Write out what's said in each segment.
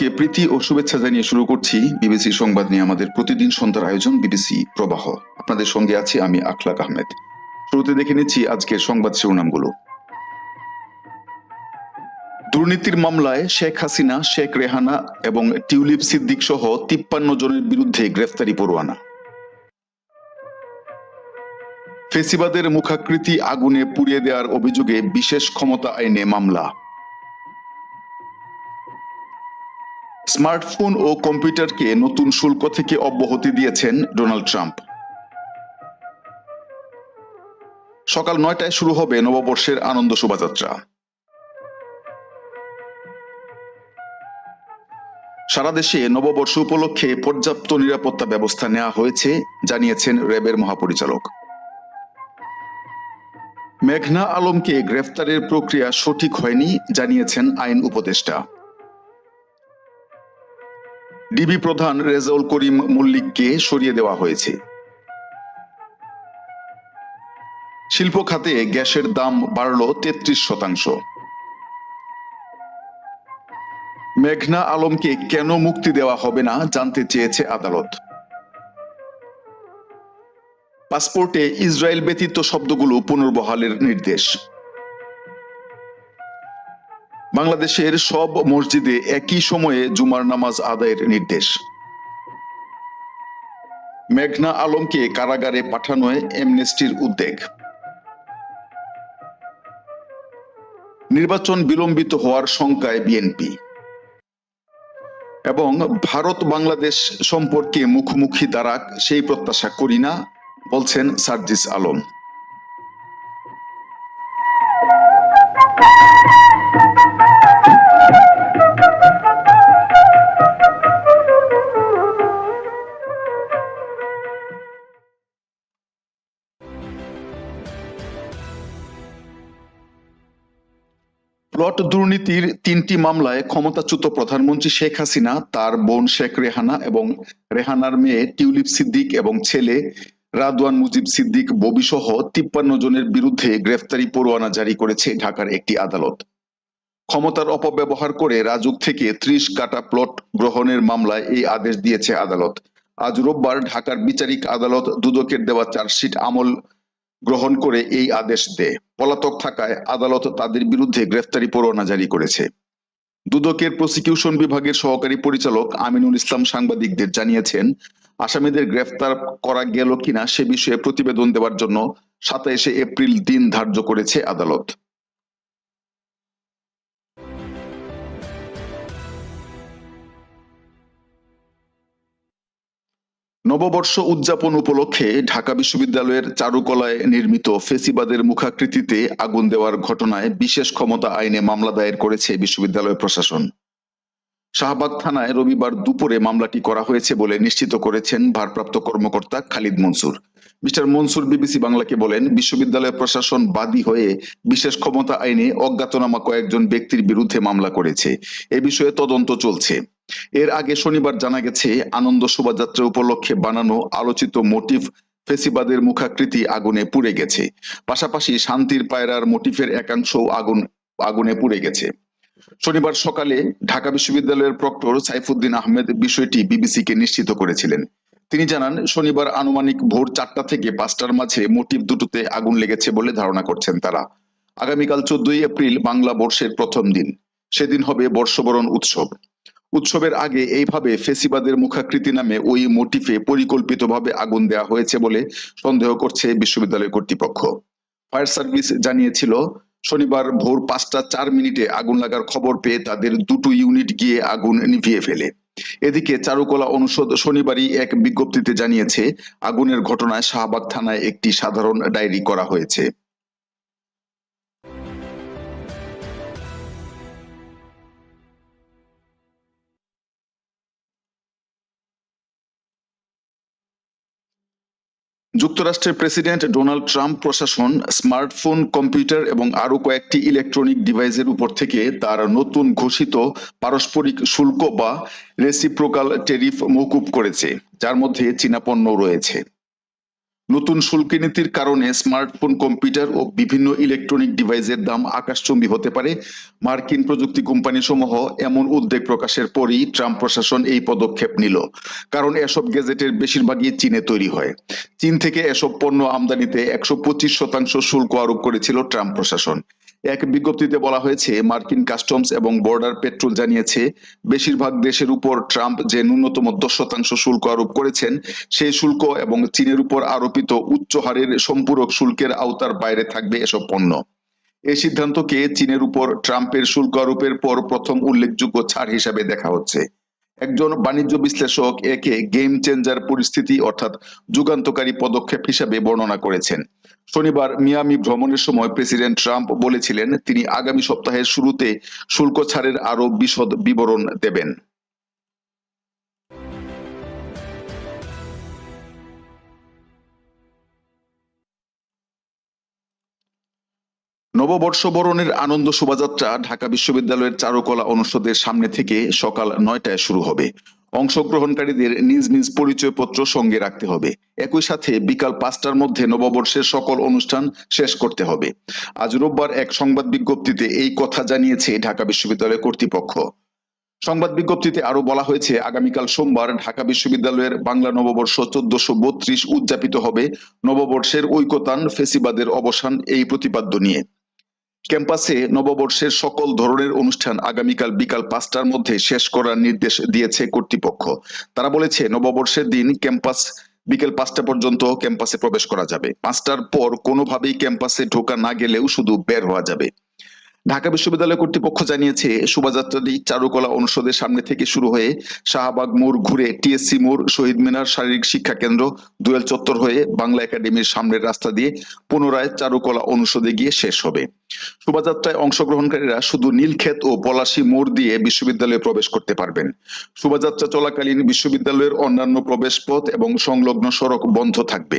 সবাইকে প্রীতি ও শুভেচ্ছা জানিয়ে শুরু করছি বিবিসি সংবাদ নিয়ে আমাদের প্রতিদিন সন্ধ্যার আয়োজন বিবিসি প্রবাহ। আপনাদের সঙ্গে আছি আমি আখলাক আহমেদ। শুরুতে দেখে নিচ্ছি আজকের সংবাদ শিরোনামগুলো। দুর্নীতির মামলায় শেখ হাসিনা, শেখ রেহানা এবং টিউলিপ সিদ্দিক সহ তিপ্পান্ন জনের বিরুদ্ধে গ্রেফতারি পরোয়ানা। ফেসিবাদের মুখাকৃতি আগুনে পুড়িয়ে দেওয়ার অভিযোগে বিশেষ ক্ষমতা আইনে মামলা। স্মার্টফোন ও কম্পিউটারকে নতুন শুল্ক থেকে অব্যাহতি দিয়েছেন ডোনাল্ড ট্রাম্প। সকাল নয়টায় শুরু হবে নববর্ষের আনন্দ শোভাযাত্রা। সারা দেশে নববর্ষ উপলক্ষে পর্যাপ্ত নিরাপত্তা ব্যবস্থা নেওয়া হয়েছে, জানিয়েছেন র্যাবের মহাপরিচালক। মেঘনা আলমকে গ্রেফতারের প্রক্রিয়া সঠিক হয়নি, জানিয়েছেন আইন উপদেষ্টা। ডিবি প্রধান রেজাউল করিম মল্লিককে সরিয়ে দেওয়া হয়েছে। শিল্প খাতে গ্যাসের দাম বাড়ল তেত্রিশ শতাংশ। মেঘনা আলমকে কেন মুক্তি দেওয়া হবে না জানতে চেয়েছে আদালত। পাসপোর্টে ইসরায়েল ব্যতীত শব্দগুলো পুনর্বহালের নির্দেশ। বাংলাদেশের সব মসজিদে একই সময়ে জুমার নামাজ আদায়ের নির্দেশ। মেঘনা আলমকে কারাগারে পাঠানোয় এমনেস্টির উদ্বেগ। নির্বাচন বিলম্বিত হওয়ার শঙ্কায় বিএনপি। এবং ভারত বাংলাদেশ সম্পর্কে মুখোমুখি দাঁড়াক সেই প্রত্যাশা করি না, বলছেন সার্জিস আলম। প্লট দুর্নীতির তিনটি মামলায় ক্ষমতাচ্যুত প্রধানমন্ত্রী শেখ হাসিনা, তার বোন শেখ রেহানা এবং রেহানার মেয়ে টিউলিপ সিদ্দিক এবং ছেলে রাদওয়ান মুজিব সিদ্দিক ববি সহ তিপ্পান্ন জনের বিরুদ্ধে গ্রেফতারি পরোয়ানা জারি করেছে ঢাকার একটি আদালত। ক্ষমতার অপব্যবহার করে রাজুক থেকে ত্রিশ কাটা প্লট গ্রহণের মামলায় এই আদেশ দিয়েছে আদালত। আজ রোববার ঢাকার বিচারিক আদালত দুদকের দেওয়া চার্জশিট আমল গ্রহণ করে এই আদেশ দেয় পলাতক থাকায় আদালত তাদের বিরুদ্ধে গ্রেফতারি পরোয়ানা জারি করেছে। দুদকের প্রসিকিউশন বিভাগের সহকারী পরিচালক আমিনুল ইসলাম সাংবাদিকদের জানিয়েছেন, আসামিদের গ্রেফতার করা গেল কিনা সে বিষয়ে প্রতিবেদন দেওয়ার জন্য সাতাইশে এপ্রিল দিন ধার্য করেছে আদালত। নববর্ষ উদযাপন উপলক্ষে ঢাকা বিশ্ববিদ্যালয়ের চারুকলায় নির্মিত ফেসিবাদের মুখাকৃতিতে আগুন দেওয়ার ঘটনায় বিশেষ ক্ষমতা আইনে মামলা দায়ের করেছে বিশ্ববিদ্যালয় প্রশাসন। শাহবাগ থানায় রবিবার দুপুরে মামলাটি করা হয়েছে বলে নিশ্চিত করেছেন ভারপ্রাপ্ত কর্মকর্তা খালিদ মনসুর। মিস্টার মনসুর বিবিসি বাংলাকে বলেন, বিশ্ববিদ্যালয় প্রশাসন বাদী হয়ে বিশেষ ক্ষমতা আইনে অজ্ঞাতনামা কয়েকজন ব্যক্তির বিরুদ্ধে মামলা করেছে। এ বিষয়ে তদন্ত চলছে। এর আগে শনিবার জানা গেছে, আনন্দ শোভাযাত্রা উপলক্ষে বানানো আলোচিত মোটিভ ফেসিবাদের মুখাকৃতি আগুনে পুড়ে গেছে। পাশাপাশি শান্তির পায়রার মোটিফের একাংশ আগুন, আগুনে পুড়ে গেছে। শনিবার সকালে ঢাকা বিশ্ববিদ্যালয়ের প্রক্টর সাইফুদ্দিন আহমেদ বিষয়টি বিবিসিকে নিশ্চিত করেছিলেন। তিনি জানান, শনিবার আনুমানিক ভোর চারটা থেকে পাঁচটার মাঝে মোটিভ দুটোতে আগুন লেগেছে বলে ধারণা করছেন তারা। আগামীকাল চোদ্দই এপ্রিল বাংলা বর্ষের প্রথম দিন। সেদিন হবে বর্ষবরণ উৎসব। উৎসবের আগে এইভাবে ফেসিবাদের মুখাকৃতি নামে ওই মোটিফে পরিকল্পিতভাবে আগুন দেওয়া হয়েছে বলে সন্দেহ করছে বিশ্ববিদ্যালয় কর্তৃপক্ষ। ফায়ার সার্ভিস জানিয়েছিল, শনিবার ভোর পাঁচটা চার মিনিটে আগুন লাগার খবর পেয়ে তাদের দুটো ইউনিট গিয়ে আগুন নিভিয়ে ফেলে। এদিকে চারুকলা অনুষদ শনিবারই এক বিজ্ঞপ্তিতে জানিয়েছে, আগুনের ঘটনায় শাহবাগ থানায় একটি সাধারণ ডায়েরি করা হয়েছে। যুক্তরাষ্ট্রের প্রেসিডেন্ট ডোনাল্ড ট্রাম্প প্রশাসন, স্মার্টফোন, কম্পিউটার এবং আরও কয়েকটি ইলেকট্রনিক ডিভাইসের উপর থেকে তার নতুন ঘোষিত পারস্পরিক শুল্ক বা রেসিপ্রোকাল টেরিফ মৌকুব করেছে, যার মধ্যে চীনা পণ্য রয়েছে। নতুন শুল্ক নীতির কারণে স্মার্টফোন, কম্পিউটার ও বিভিন্ন ইলেকট্রনিক ডিভাইসের দাম আকাশচুম্বী হতে পারে। মার্কিন প্রযুক্তি কোম্পানি সমূহ এমন উদ্বেগ প্রকাশের পরই ট্রাম্প প্রশাসন এই পদক্ষেপ নিল, কারণ এসব গেজেটের বেশিরভাগই চীনে তৈরি হয়। চীন থেকে এসব পণ্য আমদানিতে একশো পঁচিশ শতাংশ শুল্ক আরোপ করেছিল ট্রাম্প প্রশাসন। এক বিজ্ঞপ্তিতে বলা হয়েছে, মার্কিন কাস্টমস এবং বর্ডার পেট্রোল জানিয়েছে, বেশিরভাগ দেশের উপর ট্রাম্প যে ন্যূনতম দশ শতাংশ শুল্ক আরোপ করেছেন, সেই শুল্ক এবং চীনের উপর আরোপিত উচ্চ হারের সম্পূরক শুল্কের আওতার বাইরে থাকবে এসব পণ্য। এই সিদ্ধান্তকে চীনের উপর ট্রাম্পের শুল্ক আরোপের পর প্রথম উল্লেখযোগ্য ছাড় হিসাবে দেখা হচ্ছে। একজন বাণিজ্য বিশ্লেষক একে গেম চেঞ্জার পরিস্থিতি অর্থাৎ যুগান্তকারী পদক্ষেপ হিসাবে বর্ণনা করেছেন। শনিবার মিয়ামি ভ্রমণের সময় প্রেসিডেন্ট ট্রাম্প বলেছিলেন, তিনি আগামী সপ্তাহের শুরুতে শুল্ক ছাড়ের আরও বিশদ বিবরণ দেবেন। নববর্ষ বরণের আনন্দ শোভাযাত্রা ঢাকা বিশ্ববিদ্যালয়ের চারুকলা অনুষদের সামনে থেকে সকাল নয়টায় শুরু হবে। অংশগ্রহণকারীদের নিজ নিজ পরিচয়পত্র সঙ্গে রাখতে হবে। একই সাথে বিকাল পাঁচটার মধ্যে নববর্ষের সকল অনুষ্ঠান শেষ করতে হবে। আজ রোববার এক সংবাদ বিজ্ঞপ্তিতে এই কথা জানিয়েছে ঢাকা বিশ্ববিদ্যালয় কর্তৃপক্ষ। সংবাদ বিজ্ঞপ্তিতে আরও বলা হয়েছে, আগামীকাল সোমবার ঢাকা বিশ্ববিদ্যালয়ের বাংলা নববর্ষ চোদ্দশো বত্রিশ উদযাপিত হবে নববর্ষের ঐকতান ফেসিবাদের অবসান এই প্রতিপাদ্য নিয়ে। ক্যাম্পাসে নববর্ষের সকল ধরনের অনুষ্ঠান আগামীকাল বিকাল পাঁচটার মধ্যে শেষ করার নির্দেশ দিয়েছে কর্তৃপক্ষ। তারা বলেছে, নববর্ষের দিন ক্যাম্পাস বিকেল পাঁচটা পর্যন্ত ক্যাম্পাসে প্রবেশ করা যাবে। পাঁচটার পর কোনোভাবেই ক্যাম্পাসে ঢোকা না গেলেও শুধু বের হওয়া যাবে। ঢাকা বিশ্ববিদ্যালয় কর্তৃপক্ষ জানিয়েছে, শোভাযাত্রাটি চারুকলা অনুষদের সামনে থেকে শুরু হয়ে শাহবাগ মোড় ঘুরে টিএসসি মোড়, শহীদ মিনার শারীরিক শিক্ষা কেন্দ্র, দুয়েল চত্বর হয়ে বাংলা একাডেমির সামনের রাস্তা দিয়ে পুনরায় চারুকলা অনুষদে গিয়ে শেষ হবে। শোভাযাত্রায় অংশগ্রহণকারীরা শুধু নীলক্ষেত ও পলাশী মোড় দিয়ে বিশ্ববিদ্যালয়ে প্রবেশ করতে পারবেন। শোভাযাত্রা চলাকালীন বিশ্ববিদ্যালয়ের অন্যান্য প্রবেশ পথ এবং সংলগ্ন সড়ক বন্ধ থাকবে।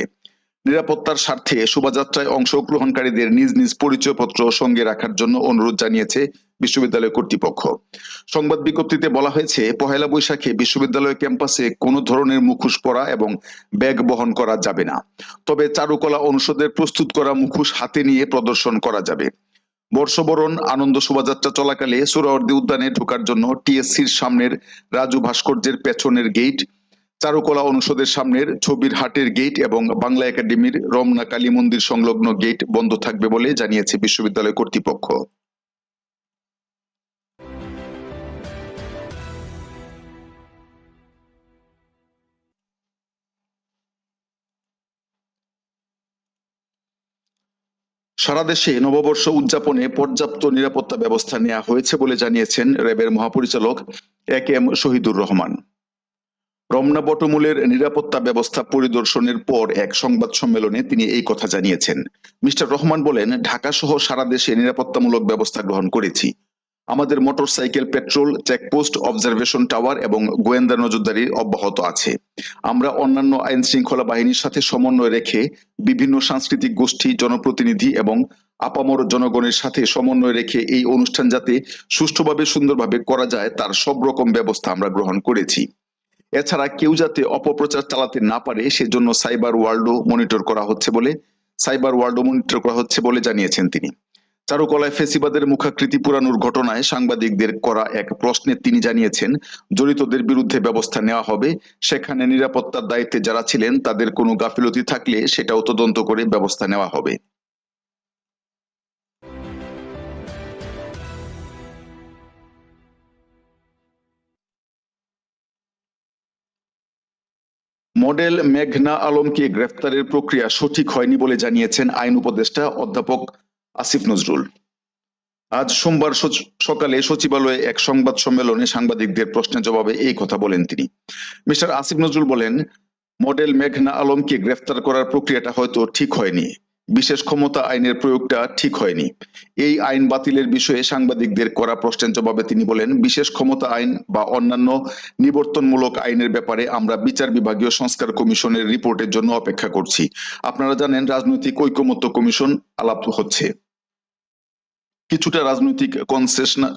নিরাপত্তার স্বার্থে শোভাযাত্রায় অংশগ্রহণকারীদের নিজ নিজ পরিচয়পত্র সঙ্গে রাখার জন্য অনুরোধ জানিয়েছে বিশ্ববিদ্যালয় কর্তৃপক্ষ। সংবাদ বিজ্ঞপ্তিতে বলা হয়েছে, পহেলা বৈশাখে বিশ্ববিদ্যালয় ক্যাম্পাসে কোনো ধরনের মুখোশ পরা এবং ব্যাগ বহন করা যাবে না। তবে চারুকলা অনুষদের প্রস্তুত করা মুখোশ হাতে নিয়ে প্রদর্শন করা যাবে। বর্ষবরণ আনন্দ শোভাযাত্রা চলাকালে সোহরাওয়ার্দী উদ্যানে ঢোকার জন্য টিএসসির সামনের রাজু ভাস্কর্যের পেছনের গেট চারুকলা অনুষদের সামনের ছবির হাটের গেট এবং বাংলা একাডেমির রমনা কালী মন্দির সংলগ্ন গেট বন্ধ থাকবে বলে জানিয়েছে বিশ্ববিদ্যালয় কর্তৃপক্ষ। সারা দেশে নববর্ষ উদযাপনে পর্যাপ্ত নিরাপত্তা ব্যবস্থা নেওয়া হয়েছে বলে জানিয়েছেন র্যাবের মহাপরিচালক A K M Shahidur Rahman. Ramna বটমূলের নিরাপত্তা ব্যবস্থা পরিদর্শনের পর এক সংবাদ সম্মেলনে তিনি এই কথা জানিয়েছেন। মিস্টার রহমান বলেন ঢাকা সহ সারা দেশে নিরাপত্তামূলক ব্যবস্থা গ্রহণ করেছি। আমাদের motorcycle, petrol, checkpost, observation tower এবং গোয়েন্দা নজরদারি অব্যাহত আছে। আমরা অন্যান্য আইন শৃঙ্খলা বাহিনীর সাথে সমন্বয় রেখে বিভিন্ন সাংস্কৃতিক গোষ্ঠী, জনপ্রতিনিধি এবং আপামর জনগণের সাথে সমন্বয় রেখে এই অনুষ্ঠান যাতে সুষ্ঠুভাবে, সুন্দরভাবে করা যায়, তার সব রকম ব্যবস্থা আমরা গ্রহণ করেছি। এছাড়া কেউ যাতে অপপ্রচার চালাতে না পারে, সেজন্য সাইবার ওয়ার্ল্ডও মনিটর করা হচ্ছে বলে, সাইবার ওয়ার্ল্ডও মনিটর করা হচ্ছে বলে জানিয়েছেন তিনি। চারুকলায় ফেসিবাদের মুখাকৃতি পুরানোর ঘটনায় সাংবাদিকদের করা এক প্রশ্নে তিনি জানিয়েছেন, জড়িতদের বিরুদ্ধে ব্যবস্থা নেওয়া হবে, সেখানে নিরাপত্তার দায়িত্বে যারা ছিলেন তাদের কোনো গাফিলতি থাকলে সেটাও তদন্ত করে ব্যবস্থা নেওয়া হবে। মডেল মেঘনা আলমকে গ্রেফতারের প্রক্রিয়া সঠিক হয়নি বলে জানিয়েছেন আইন উপদেষ্টা অধ্যাপক আসিফ নজরুল। আজ সোমবার সকালে সচিবালয়ে এক সংবাদ সম্মেলনে সাংবাদিকদের প্রশ্নের জবাবে এই কথা বলেন তিনি। মিস্টার আসিফ নজরুল বলেন, মডেল মেঘনা আলমকে গ্রেফতার করার প্রক্রিয়াটা হয়তো ঠিক হয়নি। বিশেষ ক্ষমতা আইনের প্রয়োগটা ঠিক হয়নি। এই আইন বাতিলের বিষয়ে সাংবাদিকদের করা প্রশ্নের জবাবে তিনি বলেন, বিশেষ ক্ষমতা আইন বা অন্যান্য নিবর্তনমূলক আইনের ব্যাপারে আমরা বিচার বিভাগীয় সংস্কার কমিশনের রিপোর্টের জন্য অপেক্ষা করছি। আপনারা জানেন, রাজনৈতিক ঐকমত্য কমিশন আলাপ হচ্ছে। কিছুটা রাজনৈতিক কনসেশন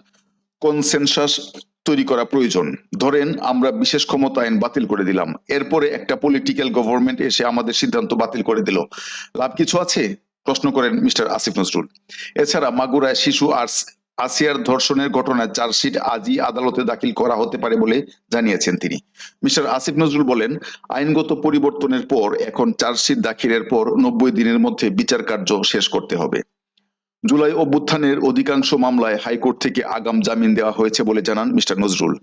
কনসেনসাস তৈরি করা প্রয়োজন। ধরেন, আমরা বিশেষ ক্ষমতা আইন বাতিল করে দিলাম। এরপরে একটা পলিটিক্যাল গভর্নমেন্ট এসে আমাদের সিদ্ধান্ত বাতিল করে দিল। লাভ কিছু আছে? প্রশ্ন করেন মিস্টার আসিফ নজরুল। এছাড়া মাগুরায় শিশু আর আসিয়ার ধর্ষণের ঘটনায় চার্জশিট আজই আদালতে দাখিল করা হতে পারে বলে জানিয়েছেন তিনি। মিস্টার আসিফ নজরুল বলেন, আইনগত পরিবর্তনের পর এখন চার্জশিট দাখিলের পর নব্বই দিনের মধ্যে বিচার কার্য শেষ করতে হবে। জুলাই অভ্যুত্থানের অধিকাংশ মামলায় হাইকোর্ট থেকে আগাম জামিন দেওয়া হয়েছে বলে জানান মিস্টার নজরুল।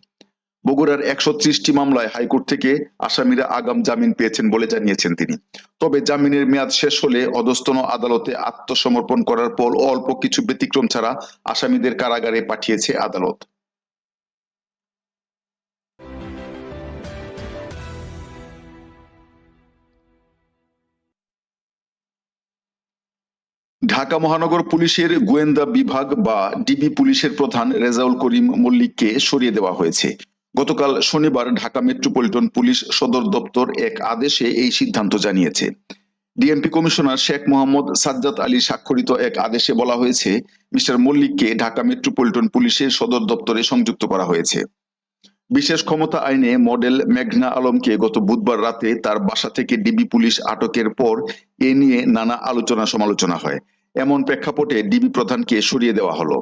বগুড়ার একশো ত্রিশটি মামলায় হাইকোর্ট থেকে আসামিরা আগাম জামিন পেয়েছেন বলে জানিয়েছেন তিনি। তবে জামিনের মেয়াদ শেষ হলে অধস্তন আদালতে আত্মসমর্পণ করার পর অল্প কিছু ব্যতিক্রম ছাড়া আসামিদের কারাগারে পাঠিয়েছে আদালত। ঢাকা মহানগর পুলিশের গোয়েন্দা বিভাগ বা ডিবি পুলিশের প্রধান রেজাউল করিম মল্লিককে সরিয়ে দেওয়া হয়েছে। গতকাল শনিবার ঢাকা মেট্রোপলিটন পুলিশ সদর দপ্তর এক আদেশে এই সিদ্ধান্ত জানিয়েছে। ডিএমপি কমিশনার শেখ মোহাম্মদ সাজ্জাদ আলী স্বাক্ষরিত এক আদেশে বলা হয়েছে, মিস্টার মল্লিককে ঢাকা মেট্রোপলিটন পুলিশের সদর দপ্তরে সংযুক্ত করা হয়েছে। বিশেষ ক্ষমতা আইনে মডেল মেঘনা আলমকে গত বুধবার রাতে তার বাসা থেকে ডিবি পুলিশ আটকের পর এ নিয়ে নানা আলোচনা সমালোচনা হয়। এমন প্রেক্ষাপটে ডিবি প্রধানকে সরিয়ে দেওয়া হলো।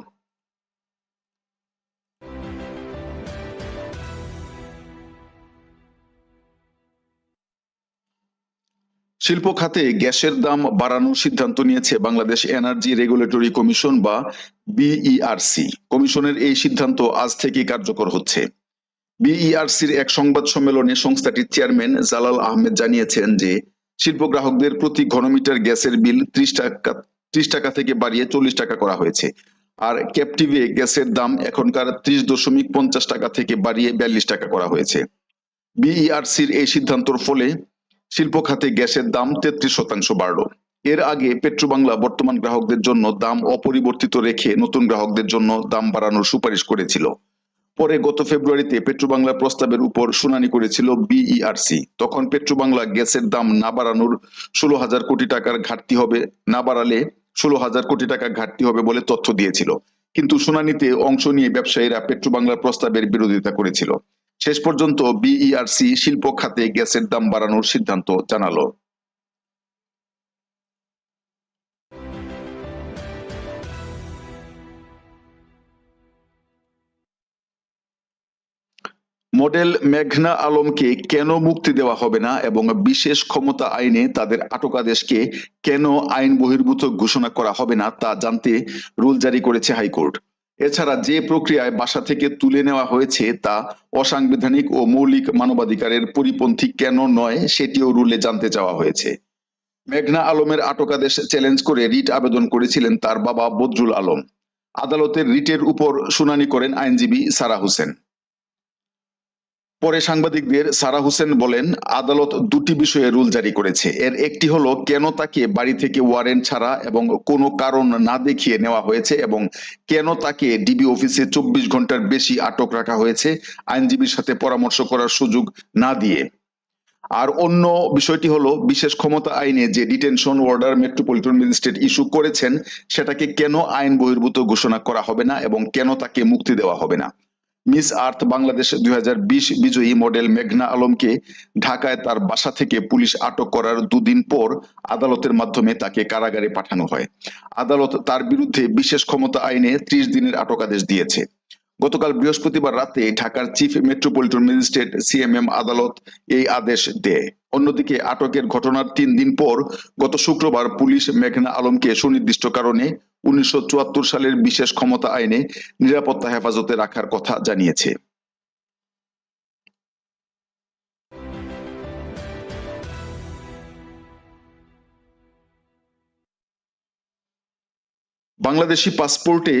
শিল্প খাতে গ্যাসের দাম বাড়ানোর সিদ্ধান্ত নিয়েছে বাংলাদেশ এনার্জি রেগুলেটরি কমিশন বা বিইআরসি। কমিশনের এই সিদ্ধান্ত আজ থেকে কার্যকর হচ্ছে। বিইআরসির এক সংবাদ সম্মেলনে সংস্থাটির চেয়ারম্যান জালাল আহমেদ জানিয়েছেন যে শিল্প গ্রাহকদের প্রতি ঘনমিটার গ্যাসের বিল ত্রিশ টাকা ত্রিশ টাকা থেকে বাড়িয়ে চল্লিশ টাকা করা হয়েছে। আর ক্যাপটিভে গ্যাসের দাম এখনকার ত্রিশ দশমিক পঞ্চাশ টাকা থেকে বাড়িয়ে বিয়াল্লিশ টাকা করা হয়েছে। বিইআরসির এই সিদ্ধান্তর ফলে শিল্প খাতে গ্যাসের দাম তেত্রিশ শতাংশ বাড়ল। এর আগে পেট্রোবাংলা বর্তমান গ্রাহকদের জন্য দাম অপরিবর্তিত রেখে নতুন গ্রাহকদের জন্য দাম বাড়ানোর সুপারিশ করেছিল। পরে গত ফেব্রুয়ারিতে পেট্রোবাংলার প্রস্তাবের উপর শুনানি করেছিল বিইআরসি তখন পেট্রোবাংলা গ্যাসের দাম না বাড়ানোর ষোলো হাজার কোটি টাকার ঘাটতি হবে, না বাড়ালে ষোলো হাজার কোটি টাকা ঘাটতি হবে বলে তথ্য দিয়েছিল। কিন্তু শুনানিতে অংশ নিয়ে ব্যবসায়ীরা পেট্রোবাংলার প্রস্তাবের বিরোধিতা করেছিল। শেষ পর্যন্ত বিইআরসি শিল্প খাতে গ্যাসের দাম বাড়ানোর সিদ্ধান্ত জানালো। মডেল মেঘনা আলমকে কেন মুক্তি দেওয়া হবে না এবং বিশেষ ক্ষমতা আইনে তাদের আটকাদেশকে কেন আইন বহির্ভূত ঘোষণা করা হবে না তা জানতে রুল জারি করেছে হাইকোর্ট। এছাড়া যে প্রক্রিয়ায় বাসা থেকে তুলে নেওয়া হয়েছে তা অসাংবিধানিক ও মৌলিক মানবাধিকারের পরিপন্থী কেন নয় সেটিও রুলে জানতে চাওয়া হয়েছে। মেঘনা আলমের আটকাদেশ চ্যালেঞ্জ করে রিট আবেদন করেছিলেন তার বাবা বদরুল আলম। আদালতের রিটের উপর শুনানি করেন আইনজীবী সারা হোসেন। পরে সাংবাদিকদের সারা হোসেন বলেন, আদালত দুটি বিষয়ে রুল জারি করেছে। এর একটি হলো, কেন তাকে বাড়ি থেকে ওয়ারেন্ট ছাড়া এবং কোনো কারণ না দেখিয়ে নেওয়া হয়েছে এবং কেন তাকে ডিবি অফিসে চব্বিশ ঘণ্টার বেশি আটক রাখা হয়েছে আইনজীবীর সাথে পরামর্শ করার সুযোগ না দিয়ে। আর অন্য বিষয়টি হলো, বিশেষ ক্ষমতা আইনে যে detention order metropolitan magistrate issue করেছেন, সেটাকে কেন আইন বহির্ভূত ঘোষণা করা হবে না এবং কেন তাকে মুক্তি দেওয়া হবে না? মিস আর্থ বাংলাদেশ দুই হাজার বিশ বিজয়ী মডেল মেঘনা আলমকে ঢাকায় তার বাসা থেকে পুলিশ আটক করার দুদিন পর আদালতের মাধ্যমে তাকে কারাগারে পাঠানো হয়। আদালত তার বিরুদ্ধে বিশেষ ক্ষমতা আইনে ত্রিশ দিনের আটকাদেশ দিয়েছে। গতকাল বৃহস্পতিবার রাতে ঢাকার চিফ মেট্রোপলিটন ম্যাজিস্ট্রেট সিএমএম আদালত এই আদেশ দেয়। অন্যদিকে আটকের ঘটনার তিন দিন পর গত শুক্রবার পুলিশ মেঘনা আলমকে সুনির্দিষ্ট কারণে উনিশশো চুয়াত্তর সালের বিশেষ ক্ষমতা আইনে নিরাপত্তা হেফাজতে রাখার কথা জানিয়েছে। বাংলাদেশি পাসপোর্টে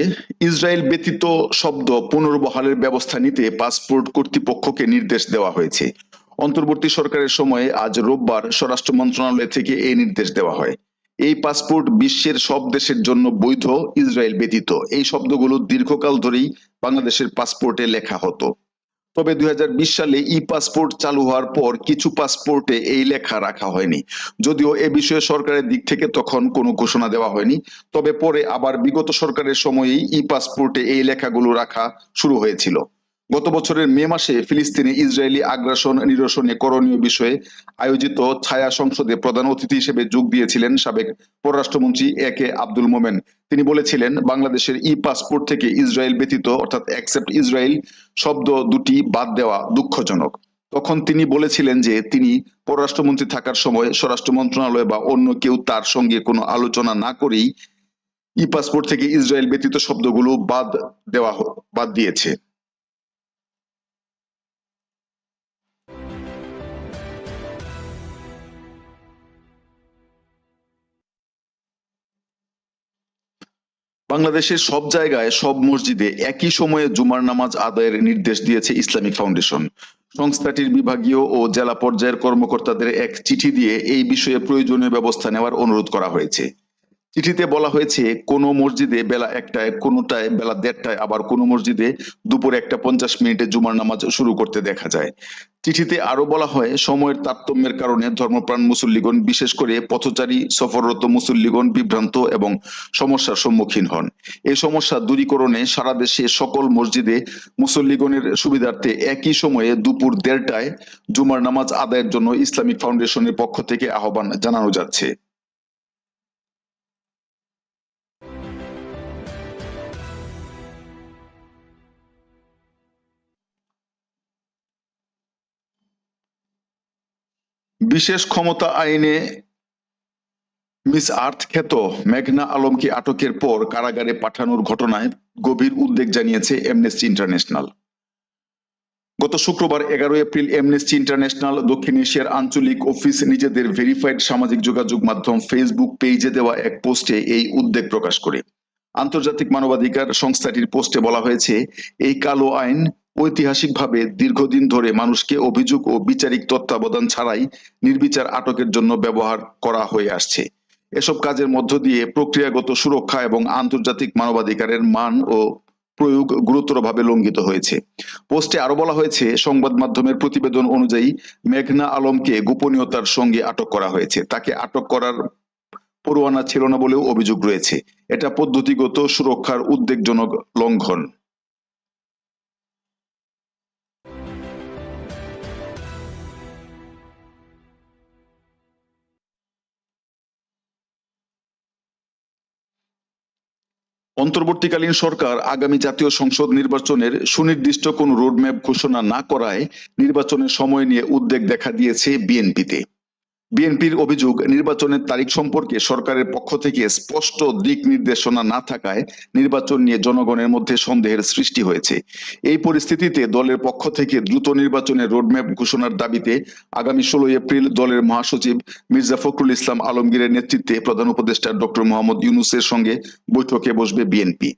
ইসরায়েল ব্যতীত শব্দ পুনর্বহালের ব্যবস্থা নিতে পাসপোর্ট কর্তৃপক্ষকে নির্দেশ দেওয়া হয়েছে। অন্তর্বর্তী সরকারের সময়ে আজ রোববার স্বরাষ্ট্র মন্ত্রণালয় থেকে এই নির্দেশ দেওয়া হয়। এই পাসপোর্ট বিশ্বের সব দেশের জন্য বৈধ, ইসরায়েল ব্যতীত। এই শব্দগুলো দীর্ঘকাল ধরেই বাংলাদেশের পাসপোর্টে লেখা হতো। তবে দুই হাজার বিশ সালে ই পাসপোর্ট চালু হওয়ার পর কিছু পাসপোর্টে এই লেখা রাখা হয়নি। যদিও এ বিষয়ে সরকারের দিক থেকে তখন কোনো ঘোষণা দেওয়া হয়নি, তবে পরে আবার বিগত সরকারের সময়েই ই পাসপোর্টে এই লেখাগুলো রাখা শুরু হয়েছিল। গত বছরের মে মাসে ফিলিস্তিনে ইসরায়েলি আগ্রাসন নিরসনে করণীয় বিষয়ে আয়োজিত ছায়া সংসদে প্রধান অতিথি হিসেবে যোগ দিয়েছিলেন সাবেক পররাষ্ট্রমন্ত্রী এ কে আব্দুল মোমেন। তিনি বলেছিলেন, বাংলাদেশের ই পাসপোর্ট থেকে ইসরায়েল ব্যতীত, অর্থাৎ অ্যাকসেপ্ট ইসরায়েল শব্দ দুটি বাদ দেওয়া দুঃখজনক। তখন তিনি বলেছিলেন যে তিনি পররাষ্ট্রমন্ত্রী থাকার সময় স্বরাষ্ট্র মন্ত্রণালয় বা অন্য কেউ তার সঙ্গে কোনো আলোচনা না করেই ই পাসপোর্ট থেকে ইসরায়েল ব্যতীত শব্দগুলো বাদ দেওয়া বাদ দিয়েছে। বাংলাদেশের সব জায়গায়, সব মসজিদে একই সময়ে জুমার নামাজ আদায়ের নির্দেশ দিয়েছে ইসলামিক ফাউন্ডেশন। সংস্থাটির বিভাগীয় ও জেলা পর্যায়ের কর্মকর্তাদের এক চিঠি দিয়ে এই বিষয়ে প্রয়োজনীয় ব্যবস্থা নেওয়ার অনুরোধ করা হয়েছে। চিঠিতে বলা হয়েছে, কোনো মসজিদে বেলা একটায়, কোনোটায় বেলা দেড়টায়, আবার কোনো মসজিদে দুপুর একটা পঞ্চাশ মিনিটে জুমার নামাজ শুরু করতে দেখা যায়। চিঠিতে আরও বলা হয়, সময়ের তারতম্যের কারণে ধর্মপ্রাণ মুসল্লিগণ, বিশেষ করে পথচারী, সফররত মুসল্লিগণ বিভ্রান্ত এবং সমস্যার সম্মুখীন হন। এই সমস্যা দূরীকরণে সারা দেশে সকল মসজিদে মুসল্লিগণের সুবিধার্থে একই সময়ে দুপুর দেড়টায় জুমার নামাজ আদায়ের জন্য ইসলামিক ফাউন্ডেশনের পক্ষ থেকে আহ্বান জানানো যাচ্ছে। বিশেষ ক্ষমতা আইনে মিস আর্থ খ্যাত মেঘনা আলমকে আটকের পর কারাগারে পাঠানোর ঘটনায় গভীর উদ্বেগ জানিয়েছে এমনেস্টি ইন্টারন্যাশনাল গত শুক্রবার এগারো এপ্রিল এমনেস্টি ইন্টারন্যাশনাল দক্ষিণ এশিয়ার আঞ্চলিক অফিস নিজেদের ভেরিফাইড সামাজিক যোগাযোগ মাধ্যম ফেসবুক পেজে দেওয়া এক পোস্টে এই উদ্বেগ প্রকাশ করে। আন্তর্জাতিক মানবাধিকার সংস্থাটির পোস্টে বলা হয়েছে, এই কালো আইন ঐতিহাসিকভাবে দীর্ঘদিন ধরে মানুষকে অভিযোগ ও বিচারিক তত্ত্বাবধান ছাড়াই নির্বিচার আটকের জন্য ব্যবহার করা হয়ে আসছে। এসব কাজের মধ্য দিয়ে প্রক্রিয়াগত সুরক্ষা এবং আন্তর্জাতিক মানবাধিকারের মান ও প্রয়োগ গুরুতরভাবে লঙ্ঘিত হয়েছে। পোস্টে আরও বলা হয়েছে, সংবাদ মাধ্যমের প্রতিবেদন অনুযায়ী মেঘনা আলমকে গোপনীয়তার সঙ্গে আটক করা হয়েছে। তাকে আটক করার পরোয়ানা ছিল না বলেও অভিযোগ রয়েছে। এটা পদ্ধতিগত সুরক্ষার উদ্বেগজনক লঙ্ঘন। অন্তর্বর্তীকালীন সরকার আগামী জাতীয় সংসদ নির্বাচনের সুনির্দিষ্ট কোনো রোডম্যাপ ঘোষণা না করায় নির্বাচনের সময় নিয়ে উদ্বেগ দেখা দিয়েছে বিএনপিতে। বিএনপির অভিযোগ, নির্বাচনের তারিখ সম্পর্কে সরকারের পক্ষ থেকে স্পষ্ট দিক নির্দেশনা না থাকায় নির্বাচন নিয়ে জনগণের মধ্যে সন্দেহের সৃষ্টি হয়েছে। এই পরিস্থিতিতে দলের পক্ষ থেকে দ্রুত নির্বাচনের রোডম্যাপ ঘোষণার দাবিতে আগামী ষোলো এপ্রিল দলের মহাসচিব মির্জা ফখরুল ইসলাম আলমগীরের নেতৃত্বে প্রধান উপদেষ্টা ডক্টর মোহাম্মদ ইউনুসের সঙ্গে বৈঠকে বসবে বিএনপি।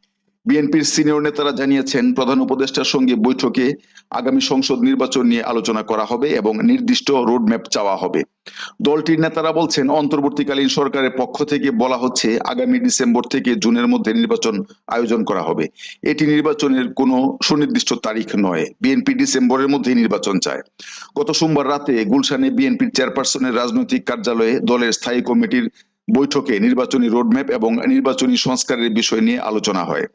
বিএনপির সিনিয়র নেতারা জানিয়েছেন, প্রধান উপদেষ্টার সঙ্গে বৈঠকে আগামী সংসদ নির্বাচন নিয়ে আলোচনা করা হবে এবং নির্দিষ্ট রোডম্যাপ চাওয়া হবে। দলটির নেতারা বলছেন, অন্তর্বর্তীকালীন সরকারের পক্ষ থেকে বলা হচ্ছে, আগামী ডিসেম্বর থেকে জুনের মধ্যে নির্বাচন আয়োজন করা হবে। এটি নির্বাচনের কোনো সুনির্দিষ্ট তারিখ নয়। বিএনপি ডিসেম্বরের মধ্যেই নির্বাচন চায়। গত সোমবার রাতে গুলশানে বিএনপির চেয়ারপারসনের রাজনৈতিক কার্যালয়ে দলের স্থায়ী কমিটির বৈঠকে নির্বাচনী রোডম্যাপ এবং নির্বাচনী সংস্কারের বিষয় নিয়ে আলোচনা হয়।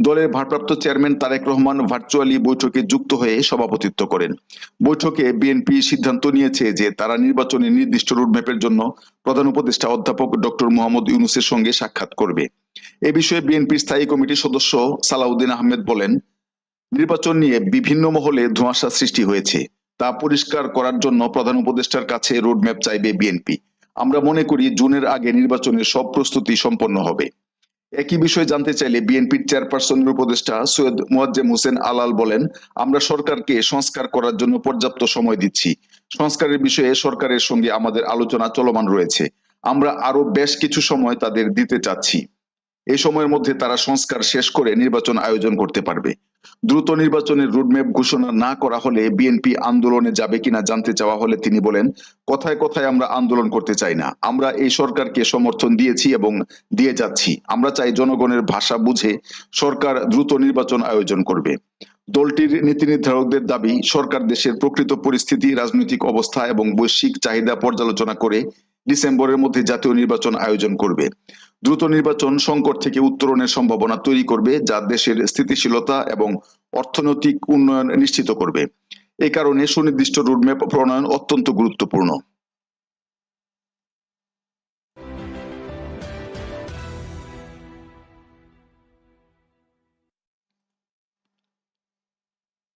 দলের ভারপ্রাপ্ত চেয়ারম্যান তারেক রহমান ভার্চুয়ালি বৈঠকে যুক্ত হয়ে সভাপতিত্ব করেন। বৈঠকে বিএনপি সিদ্ধান্ত নিয়েছে যে তারা নির্বাচনী নির্দিষ্ট রোডম্যাপের জন্য প্রধান উপদেষ্টা অধ্যাপক ডক্টর মোহাম্মদ ইউনুসের সঙ্গে সাক্ষাৎ করবে। এ বিষয়ে বিএনপির স্থায়ী কমিটির সদস্য সালাউদ্দিন আহমেদ বলেন, নির্বাচন নিয়ে বিভিন্ন মহলে ধোঁয়াশা সৃষ্টি হয়েছে। তা পরিষ্কার করার জন্য প্রধান উপদেষ্টার কাছে রোডম্যাপ চাইবে বিএনপি। আমরা মনে করি জুনের আগে নির্বাচনের সব প্রস্তুতি সম্পন্ন হবে। একই বিষয়ে জানতে চাইলে বিএনপির চেয়ারপারসনের উপদেষ্টা সৈয়দ মোয়াজ্জেম হোসেন আলাল বলেন, আমরা সরকারকে সংস্কার করার জন্য পর্যাপ্ত সময় দিচ্ছি। সংস্কারের বিষয়ে সরকারের সঙ্গে আমাদের আলোচনা চলমান রয়েছে। আমরা আরও বেশ কিছু সময় তাদের দিতে চাচ্ছি। এই সময়ের মধ্যে তারা সংস্কার শেষ করে নির্বাচন আয়োজন করতে পারবে। দ্রুত নির্বাচনের রোডম্যাপ ঘোষণা না করা হলে বিএনপি আন্দোলনে যাবে কিনা জানতে চাওয়া হলে তিনি বলেন, কথায় কথায় আমরা আন্দোলন করতে চাই না। আমরা এই সরকারকে সমর্থন দিয়েছি এবং দিয়ে যাচ্ছি। আমরা চাই জনগণের ভাষা বুঝে সরকার দ্রুত নির্বাচন আয়োজন করবে। দলটির নীতি নির্ধারকদের দাবি, সরকার দেশের প্রকৃত পরিস্থিতি, রাজনৈতিক অবস্থা এবং বৈশ্বিক চাহিদা পর্যালোচনা করে ডিসেম্বরের মধ্যে জাতীয় নির্বাচন আয়োজন করবে। দ্রুত নির্বাচন সংকট থেকে উত্তরণের সম্ভাবনা তৈরি করবে, যা দেশের স্থিতিশীলতা এবং অর্থনৈতিক উন্নয়ন নিশ্চিত করবে। এ কারণে সুনির্দিষ্ট রোডম্যাপ প্রণয়ন অত্যন্ত গুরুত্বপূর্ণ।